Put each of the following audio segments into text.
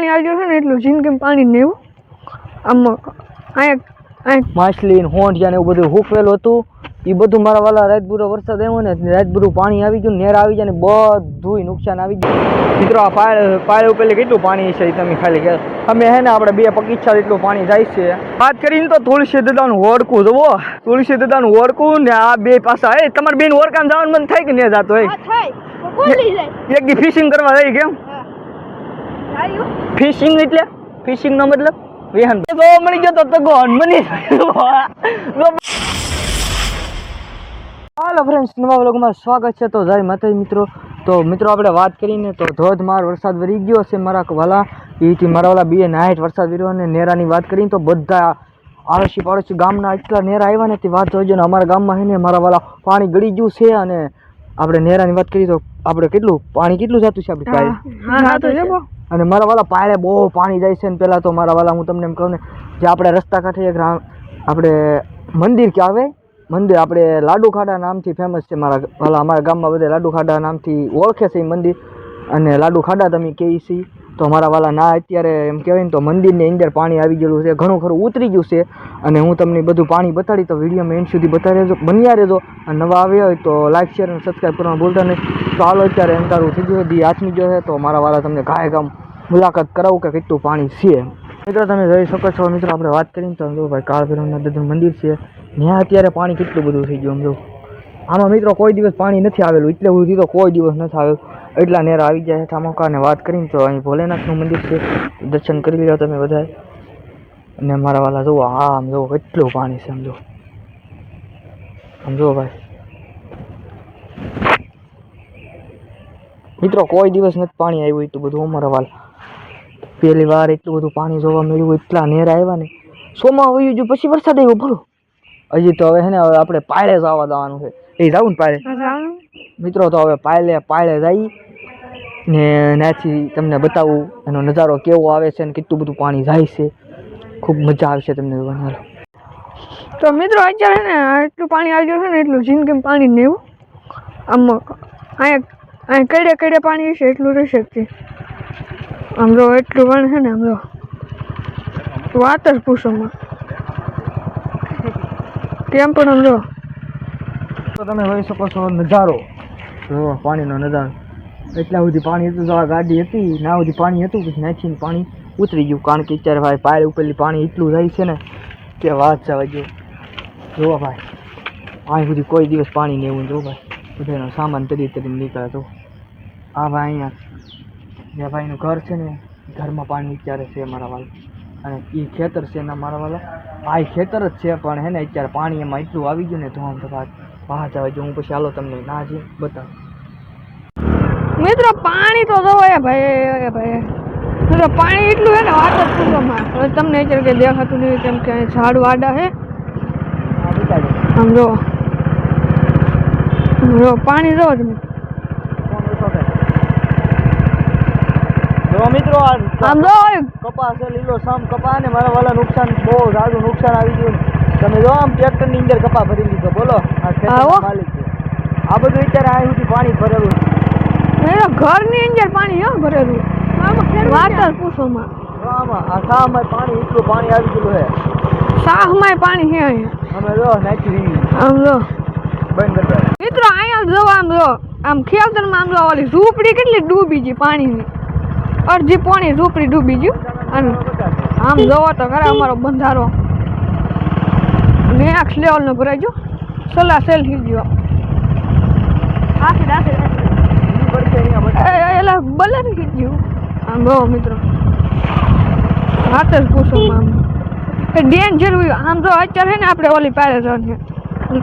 પાણી આવી જશે ને એટલું જિંદગી પાણી નહીં આમ અહીંયા માછલી ને હોંઠિયા ને એવું બધું હુકવેલું હતું. એ બધું મારા વાલા રાતભૂરો વરસાદ આવ્યો ને રાતભૂરું પાણી આવી ગયું નેર આવી જાય ને બધુંય નુકસાન આવી ગયું. મિત્રો આ પાળ પાળ ઉપર કેટલું પાણી છે એ તમે ખાલી કે અમે હે ને આપણે બે પગીચ્છા એટલું પાણી જાય છે. વાત કરીને તો તુલસી દાદાનું ઓળખું જુઓ તુલસી દાદાનું ઓળખું ને આ બે પાસા એ તમારે બેન ઓળખાણ જવાનું મન થાય કે નહીં જાતો હોય? થાય. બોલી જાય? એક ફિશિંગ કરવા જાય કેમ? ફિશિંગ એટલે? ફિશિંગ નો મતલબ? વિહાન. તો મળી ગયો તો ગોન હનુમાની હાલો ફ્રેન્ડ્સ નવા વ્લોગમાં સ્વાગત છે. તો જય માતાજી મિત્રો. તો મિત્રો, આપણે વાત કરીને તો ધોધમાર વરસાદ વરી ગયો છે મારા વાલા. એથી મારા વાલા બે નાઇટ વરસાદ વર્યો અને નેરાની વાત કરીને તો બધા આડોશી પાડોશી ગામના એટલા નેરા આવ્યા ને તે વાત જોઈજો ને અમારા ગામમાં છે ને મારા વાલા પાણી ગળી ગયું છે અને આપણે નેરાની વાત કરીએ તો આપણે કેટલું પાણી કેટલું જતું છે આપણી પાસે હા હા તો અને મારા વાલા પાળે બહુ પાણી જાય છે ને પહેલાં તો મારા વાલા હું તમને એમ કહું ને જે આપણે રસ્તા કાંઠે એક આપણે મંદિર કે આવે? મંદિર આપણે લાડુ ખાડા નામથી ફેમસ છે મારા વાલા અમારા ગામમાં બધા લાડુ ખાડા નામથી ઓળખે છે એ મંદિર. અને લાડુ ખાડા તમે કહી છે તો મારા વાલા ના અત્યારે એમ કહેવાય ને તો મંદિરની અંદર પાણી આવી ગયેલું છે ઘણું ખરું ઉતરી ગયું છે. અને હું તમને બધું પાણી બતાડી તો વિડીયોમાં એન્ડ સુધી બતાવી રહેજો બન્યા રહેજો. અને નવા આવ્યા હોય તો લાઈક શેર અને સબસ્ક્રાઈબ કરવાનું ભૂલતા નહીં. તો હાલો અત્યારે અંધારું થઈ ગયું દી આથમી ગયો છે તો મારા વાળા તમને કાંઈ કામ મુલાકાત કરાવું કે કેટલું પાણી છે. મિત્રો, તમે જોઈ શકો છો, મિત્રો, આપણે વાત કરીને તો જો ભાઈ કાળ ભૈરવના દાદાનું મંદિર છે. ત્યાં અત્યારે પાણી કેટલું બધું થઈ ગયું, સમજો. આમાં મિત્રો, કોઈ દિવસ પાણી નથી આવેલું, એટલે સુધી તો કોઈ દિવસ નથી આવેલું એટલા નેરા આવી જાય છે ઠામોકા વાત કરીને તો અહીં ભોલેનાથનું મંદિર છે. દર્શન કરી લો તમે બધા અને મારા વાલા જુઓ હા આમ જુઓ, કેટલું પાણી છે, સમજો. સમજો ભાઈ. મિત્રો કોઈ દિવસ નથી પાણી આવ્યું એટલું બધું અમારા વાલ. પહેલી વાર એટલું બધું પાણી જોવા મળ્યું એટલા નેરા આવ્યા ને. સોમાં વયું જો પછી વરસાદ આવ્યો ભલો. હજી તો હવે હે ને હવે આપણે પાયલે જવા જવાનું છે. એ જાવું ને પાયળે મિત્રો તો હવે પાયલે પાયલે જઈ ને ત્યાંથી તમને બતાવું એનો નજારો કેવો આવે છે ને કેટલું બધું પાણી જાય છે. ખૂબ મજા આવશે તમને જોવાની તો મિત્રો અત્યારે ને એટલું પાણી આવી ગયું છે ને એટલું જિંદગી પાણી નહીં આમ અહીંયા અહીંયા કડે કડે પાણી છે એટલું રહેશે શકતી આમ જો, એટલું પણ છે ને, આમ જો. વાત જ પૂછોમાં. કેમ પણ આમ તો તમે જોઈ શકો છો નજારો. જો, પાણીનો નજારો. એટલા સુધી પાણી હતું તો આ ગાડી હતી, ના સુધી પાણી હતું, પછી નાખીને પાણી ઉતરી ગયું. કારણ કે અત્યારે ભાઈ પાયે ઉપરથી પાણી એટલું જાય છે ને, કે વાત જવા ગયો જુઓ ભાઈ, અહીં સુધી કોઈ દિવસ પાણી નહીં એવું જો ભાઈ. બધાનો સામાન તરી તરીને નીકળે તો. આ ભાઈ અહીંયા જે ભાઈનું ઘર છે ને ઘરમાં પાણી અત્યારે છે મારા વાલા. અને એ ખેતર છે એના મારા વાલા. આ ખેતર જ છે પણ હે ને અત્યારે પાણી એમાં એટલું આવી ગયું ને તો વાત બહાર જવા જો હું પછી હાલો તમને ના જે બતાવું. મિત્રો પાણી તો જો એ ભાઈ ભાઈ. મિત્રો પાણી એટલું છે ને વાત જ પૂછોમાં હવે તમને અત્યારે કંઈ દેખાતું નહીં કેમ કે ઝાડ વાડા છે સમજો આમ જો પાણી જો તમે. જો મિત્રો આ આમ જો કપા છે લીલો સામ કપા ને મારા વાલા નુકસાન બહુ સારું નુકસાન આવી ગયું. તમે જો આમ ટ્રેક્ટરની અંદર કપા ભરી લીધો બોલો. આ માલિક આ બધું અત્યારે અહીં સુધી પાણી ભરેલું. એનો ઘરની અંદર પાણી હો ભરેલું. વાત જ પૂછોમાં આમાં આ સામાં પાણી એટલું પાણી આવી ગયેલું છે. શાહમાંય પાણી હે અહીંયા. અમે જો નાખી આમ જો. બંધ કરી મિત્રો અહીંયા જો આમ જો. આમ ખેતરમાં આમ જો ઓલી ઝૂંપડી કેટલી ડૂબી ગઈ પાણીની. અડધી પોણી ઝૂંપડી ડૂબી ગયું. અને આમ જોવો તો ખરા અમારો બંધારો. નેક્સ્ટ લેવલનો ભરાઈ ગયો. સલા સેલ થઈ ગયો એલા બલર થઈ ગયું. આમ બહુ મિત્રો. વાત જ પૂછો આમ. એ ડેન્જર આમ તો અત્યારે છે ને આપણે ઓલી પાડે છે.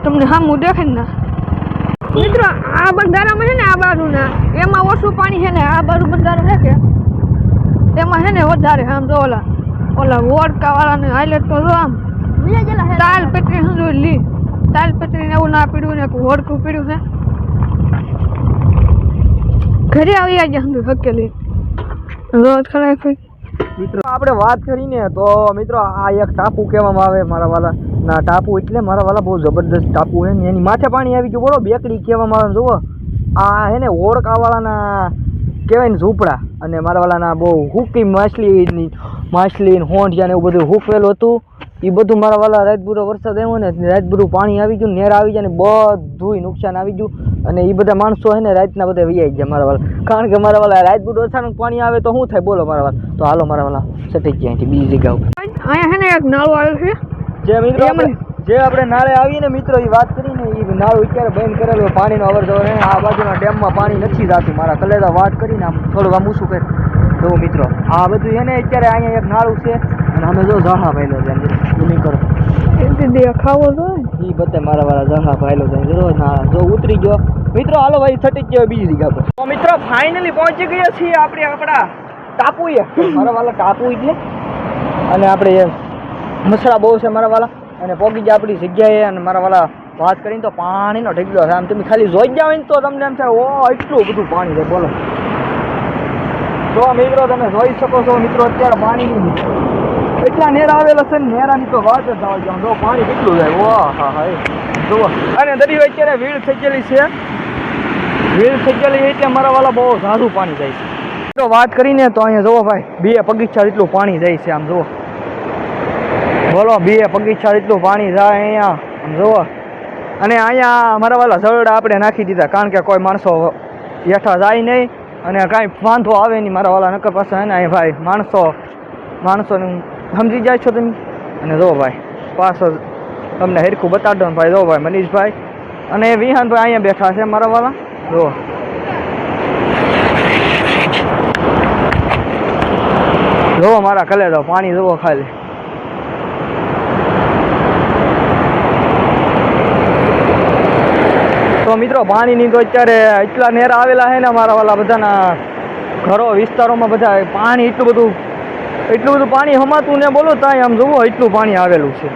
તમને સામું દેખે ને. મિત્રો આ બંધારામાં છે ને આ બાજુના એમાં ઓછું પાણી છે ને આ બાજુ બંધારો છે કે? એમાં છે ને વધારે આમ જો ઓલા ઓલા વોડકા વાળાને હાઈલાઇટ તો જો આમ. તાલ પેટરી જોઈ લી? તાલ પેટરીને એવું ના પીડ્યું ને વોડકું પીડ્યું છે. ઘરે આવી આજે સમજો હકેલી. રોજ ખરા મિત્રો આપણે વાત કરીને તો મિત્રો આ એક ટાપુ કહેવામાં આવે મારા વાલા. ના ટાપુ એટલે મારા વાલા બહુ જબરદસ્ત ટાપુ છે ને એની માથે પાણી આવી ગયું બોલો બેકડી કહેવામાં આવે જુઓ. આ હે ને ઓળકાવાળાના કહેવાય ને ઝૂંપડા. અને મારા વાલાના બહુ હુકી માછલી માછલી હોંઠિયા ને એવું બધું હુકવેલું હતું. એ બધું મારા વાલા વરસાદ આવ્યો ને રાતભૂરું પાણી આવી ગયું નેર આવી જાય ને બધુંય નુકસાન આવી ગયું. અને એ બધા માણસો છે ને રાતના બધા વૈયા ગયા મારા વાલા કારણ કે મારા વાલા રાતભૂર અચાનક પાણી આવે તો શું થાય? બોલો મારા વાલા તો હાલો મારા વાલા સટી ગયા અહીંથી બીજી જગ્યા ઉપર. અહીંયા છે ને એક નાળો આવ્યો છે. જે મિત્રો જે આપણે નાળે આવીને મિત્રો એ વાત કરીને એ નાળું અત્યારે બંધ કરેલું પાણીનો અવર જવર આ બાજુના ડેમમાં પાણી નથી જતું. મારા કલેદા વાત કરીને આમ થોડુંક આમ ઊંચું કરી. જો મિત્રો આ બધું એને અત્યારે અહીંયા એક નાળું છે. અને અમે જો ઝાડા ભાઈલો છે અંદર કરો. ખાવો તો એ બધા મારા વાળા ઝાહા ભાઈલો છે. જો જો ઉતરી ગયો. મિત્રો હાલો ભાઈ છટી ગયો બીજી જગ્યા પર. તો મિત્રો ફાઇનલી પહોંચી ગયા છીએ આપણે આપણા ટાપુએ. મારા વાલા ટાપુ એટલે અને આપણે મસળા બહુ છે મારા વાલા. અને પોગી ગયા આપણી જગ્યાએ અને મારા વાલા વાત કરીને તો પાણીનો ઢગલો છે આમ તમે ખાલી જોઈ જાવ ને તો તમને એમ થાય ઓ એટલું બધું પાણી છે. બોલો. તો મિત્રો તમે જોઈ શકો છો, મિત્રો, અત્યારે પાણી એટલા નેર આવેલા છે ને, નેરાની તો વાત જ આવે છે જો પાણી કેટલું જાય ઓ હા હા જુઓ. અને દરિયો અત્યારે વીડ થઈ છે. વીડ ગયેલી એટલે મારા વાલા બહુ સારું પાણી જાય છે. તો વાત કરીને તો અહીંયા જુઓ ભાઈ બે પગીચા જેટલું પાણી જાય છે આમ જુઓ. બોલો બે પગીચા જેટલું પાણી જાય અહીંયા. આમ જુઓ. અને અહીંયા અમારા વાલા ઝરડા આપણે નાખી દીધા, કારણ કે કોઈ માણસો હેઠા જાય નહીં અને કાંઈ વાંધો આવે નહીં મારા વાલા નકર પાસે ને અહીં ભાઈ માણસો, માણસોને સમજી જાય છો તમે? અને જો ભાઈ, પાછો તમને હેરખું બતાડો ભાઈ, જો ભાઈ મનીષભાઈ અને વિહાનભાઈ અહીંયા બેઠા છે મારા વાલા. જો. જોવો મારા કલે દો પાણી જોવો ખાલી. તો મિત્રો પાણીની તો અત્યારે એટલા નેરા આવેલા છે ને મારા વાલા બધાના ઘરો, વિસ્તારોમાં બધા પાણી એટલું બધું એટલું બધું પાણી હમાતું ને બોલો ત્યાં આમ જુઓ, એટલું પાણી આવેલું છે.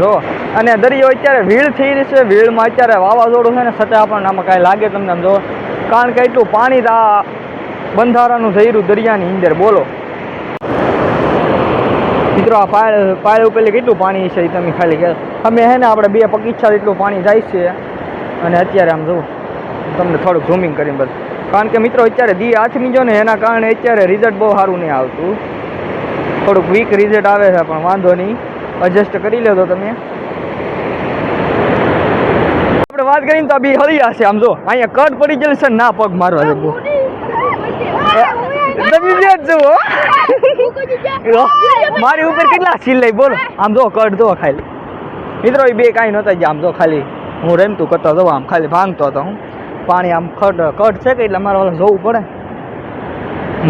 જો, અને દરિયો અત્યારે વીળ થઈ રહી છે વીળમાં અત્યારે વાવાઝોડું છે ને છતાં આપણને આમાં કાંઈ લાગે તમને આમ જો. કારણ કે એટલું પાણી આ બંધારાનું થઈ રહ્યું દરિયાની અંદર, બોલો. મિત્રો આ પાળ પાળ ઉપરથી કેટલું પાણી છે એ તમે ખાલી કે અમે હે ને આપણે બે પગીચા જેટલું પાણી જાય છે. અને અત્યારે આમ જુઓ તમને થોડુંક ઝૂમિંગ કરીને બધું કારણ કે મિત્રો અત્યારે દી આથમી જો ને એના કારણે અત્યારે રિઝલ્ટ બહુ સારું નહીં આવતું. થોડુંક વીક રિઝલ્ટ આવે છે પણ વાંધો નહીં. એડજસ્ટ કરી લેજો તમે. આપણે વાત કરીને તો આ બી હળિયા છે આમ જો અહીંયા કટ પડી ગયેલી છે ને ના પગ મારવા છે બહુ તમે બે જ જુઓ મારી ઉપર કેટલા લઈ? બોલો, આમ જો, કટ જો ખાલી. મિત્રો, એ બે કાંઈ નહોતા આમ જો ખાલી હું રેમતું કરતો હતો આમ ખાલી ભાંગતો હતો હું. પાણી આમ ખટ કટ છે કે એટલે મારે ઓલા જોવું પડે.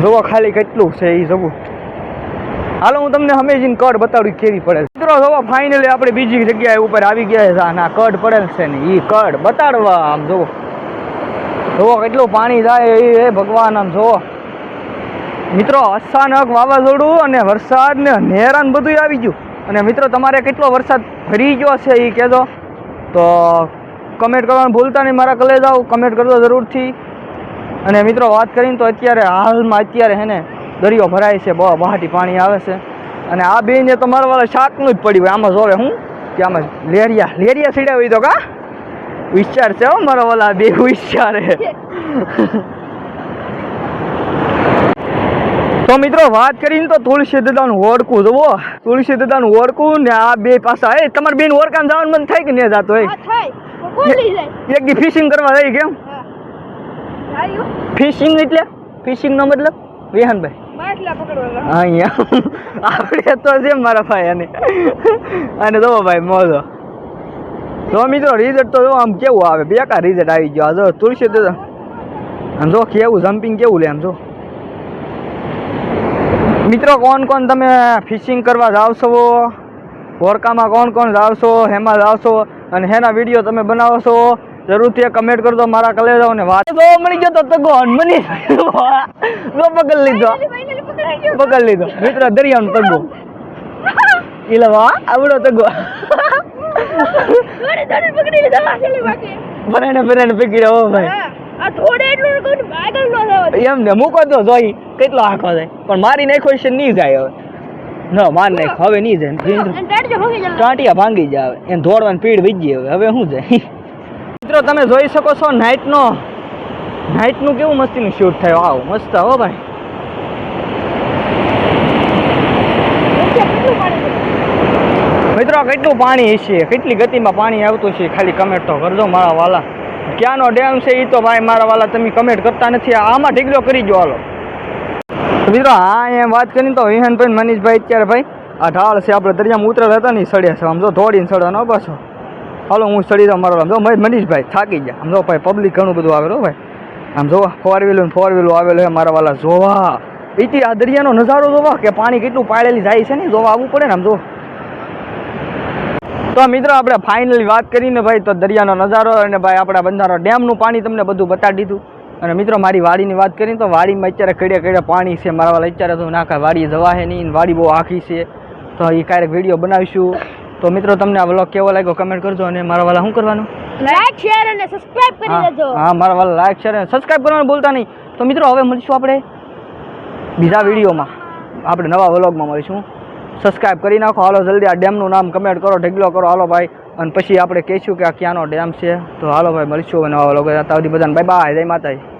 જોવો ખાલી કેટલું છે એ જોવું. હાલો, હું તમને હંમેશા કટ બતાડું કેવી પડે મિત્રો, જોવો ફાઇનલી આપણે બીજી જગ્યાએ ઉપર આવી ગયા છે. ના કટ પડેલ છે ને એ કટ બતાડવા, આમ જોવો. જોવો, કેટલું પાણી જાય એ ભગવાન, આમ જોવો. મિત્રો, અચાનક વાવાઝોડું અને વરસાદ ને નેરાન બધું આવી ગયું. અને મિત્રો, તમારે કેટલો વરસાદ ફરી ગયો છે એ કહેજો. તો કમેન્ટ કરવાનું ભૂલતા નહીં, મારા કલે જાઓ કમેન્ટ કરજો જરૂરથી. અને મિત્રો, વાત કરીને તો અત્યારે હાલમાં અત્યારે હે ને દરિયો ભરાય છે, બહુ બહાટી પાણી આવે છે. અને આ બેને તો મારા વાળા શાકનું જ પડ્યું હોય આમાં જોવે હું કે આમાં લેરિયા લેરિયા સીડ્યા હોય તો કા? વિચાર છે હો, મારા વાળા બે વિચાર. તો મિત્રો વાત કરીને તો તુલસી દાદાનું ઓળખું જુઓ. તુલસી દાદાનું ઓળખું ને આ બે પાસા. એ તમારે બેન ઓળખાણ જવાનું મન થાય કે નહીં જાતો હોય એક દી ફિશિંગ કરવા જાય કેમ ફિશિંગ એટલે? ફિશિંગ નો મતલબ? વિહાનભાઈ. અહીંયા. આપણે તો છે મારા ભાઈ અને અને જો ભાઈ મોજો. તો મિત્રો રિઝલ્ટ તો આમ કેવું આવે? બેકાર રિઝલ્ટ આવી ગયો. જો તુલસી આમ જો કેવું જમ્પિંગ કેવું લે આમ જો મિત્રો કોણ કોણ તમે ફિશિંગ કરવા જાવ છો? વોરકામાં કોણ કોણ જાવ છો? હેમાં જાવ છો? અને હેના વીડિયો તમે બનાવો છો? જરૂરથી કમેન્ટ કરજો મારા કલે જાઓ ને વાત જો મળી ગયો તો તગો મની જો પકડ લીધો. પકડ લીધો. મિત્ર દરિયાનો તગો. એટલે વા આવડો તગો. બરાને બરાને પકડી હો ભાઈ. એમ ને મૂકો તો જોઈ કેટલો આખો જાય પણ મારી નાખો છે નહીં જાય હવે. ન માર નાખ હવે નહીં જાય. ટાંટિયા ભાંગી જાય એને દોડવાની પીડ વીજી હવે. હવે શું જાય? મિત્રો તમે જોઈ શકો છો નાઇટનો નાઇટનું કેવું મસ્તીનું શૂટ થયો. આવું મસ્ત હો ભાઈ. મિત્રો કેટલું પાણી હશે? કેટલી ગતિમાં પાણી આવતું છે ખાલી કમેન્ટ તો કરજો મારા વાલા. ક્યાંનો ડેમ છે એ તો ભાઈ મારા વાલા તમે કમેન્ટ કરતા નથી. આમાં ઢીકલો કરી જો હાલો. મિત્રો, હા એમ વાત કરીને તો વિહાનભાઈ મનીષભાઈ અત્યારે ભાઈ, આ ઢાળ છે, આપણે દરિયામાં ઉતરેલા હતા ને સળ્યા છે. આમ જો ધોડીને સડવાનો પાછો. હાલો, હું સડી જાઉં મારો આમ જો ભાઈ મનીષભાઈ થાકી ગયા. આમ જો ભાઈ પબ્લિક ઘણું બધું આવેલું ભાઈ. આમ જોવા ફોર વ્હીલર ફોર વ્હીલર આવેલું છે મારા વાલા. જોવા. એથી આ દરિયાનો નજારો જોવા કે પાણી કેટલું પાડેલી જાય છે ને, જોવા આવવું પડે ને, આમ જો તો મિત્રો આપણે ફાઇનલી વાત કરીને ભાઈ તો દરિયાનો નજારો અને ભાઈ આપણા બંધારો ડેમનું પાણી તમને બધું બતાવી દીધું. અને મિત્રો મારી વાડીની વાત કરીને તો વાડીમાં અત્યારે કડે કડે પાણી છે. મારા વાળા અત્યારે તો નાખા વાડી જવાહે નહીં વાડી બહુ આખી છે. તો એ ક્યારેક વીડિયો બનાવીશું. તો મિત્રો તમને આ વ્લોગ કેવો લાગ્યો કમેન્ટ કરજો અને મારા વાળા શું કરવાનું? લાઈક શેર અને સબસ્ક્રાઇબ કરી હા દેજો. હા મારા વાળા લાઈક શેર અને સબસ્ક્રાઇબ કરવાનું ભૂલતા નહીં. તો મિત્રો હવે મળીશું આપણે બીજા વિડીયોમાં આપણે નવા વ્લોગમાં મળીશું. સબસ્ક્રાઈબ કરી નાખો. હાલો, જલ્દી આ ડેમનું નામ કમેન્ટ કરો, ઢગલો કરો. હાલો ભાઈ, અને પછી આપણે કહીશું કે આ ક્યાંનો ડેમ છે. તો હાલો ભાઈ, મળીશું અને હાલો બધાને. બાય બાય જય માતાજી.